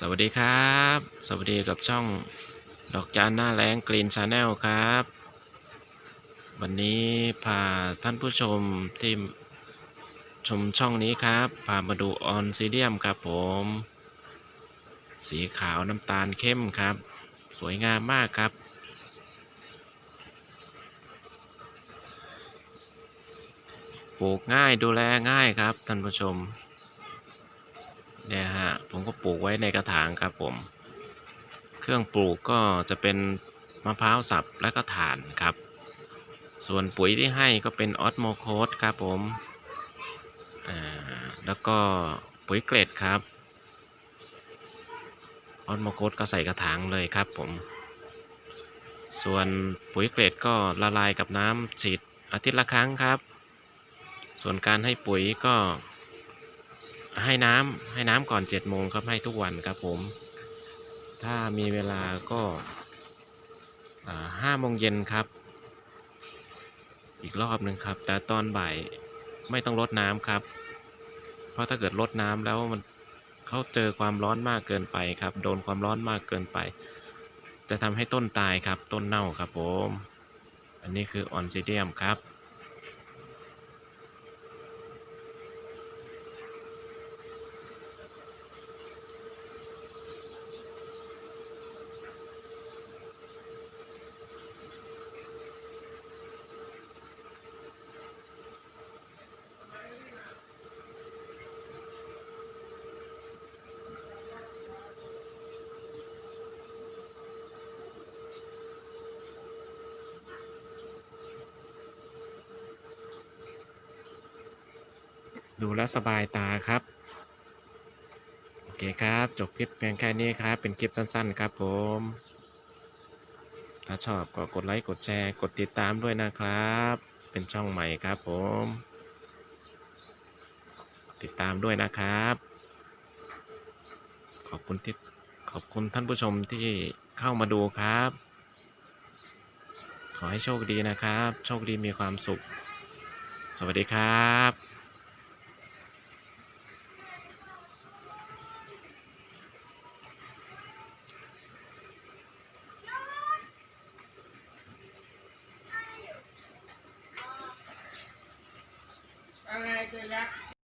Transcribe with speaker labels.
Speaker 1: สวัสดีครับ สวัสดีกับช่องดอกจานหน้าแรงกรีนชาแนลครับ วันนี้พาท่านผู้ชมที่ชมช่องนี้ครับ พามาดูออนซิเดียมครับผม สีขาวน้ำตาลเข้มครับ สวยงามมากครับ ปลูกง่ายดูแลง่ายครับท่านผู้ชม เนี่ยฮะผมก็ปลูกไว้ในกระถางครับผม เครื่องปลูกก็จะเป็นมะพร้าวสับและก็ถ่านครับ ส่วนปุ๋ยที่ให้ก็เป็นออสโมโคสครับผมแล้วก็ปุ๋ยเกรดครับออสโมโคสก็ใส่กระถางเลยครับผม ส่วนปุ๋ยเกรดก็ละลายกับน้ำฉีดอาทิตย์ละครั้งครับ ส่วนการให้ปุ๋ยก็ ให้น้ำให้น้ำก่อนเจ็ดโมงครับให้ทุกวันครับผม ถ้ามีเวลาก็ห้าโมงเย็นครับ อีกรอบหนึ่งครับ แต่ตอนบ่ายไม่ต้องลดน้ำครับ เพราะถ้าเกิดลดน้ำแล้วมันเขาเจอความร้อนมากเกินไปครับ โดนความร้อนมากเกินไป จะทำให้ต้นตายครับต้นเน่าครับผม อันนี้คือออนซิเดียมครับ ดูแล้วสบายตาครับ โอเคครับ จบคลิปเพียงแค่นี้ครับ เป็นคลิปสั้นๆครับผม ถ้าชอบก็กดไลค์ กดแชร์ กดติดตามด้วยนะครับ เป็นช่องใหม่ครับผม ติดตามด้วยนะครับ ขอบคุณที่ขอบคุณท่านผู้ชมที่เข้ามาดูครับ ขอให้โชคดีนะครับ โชคดีมีความสุข สวัสดีครับ
Speaker 2: 对呀。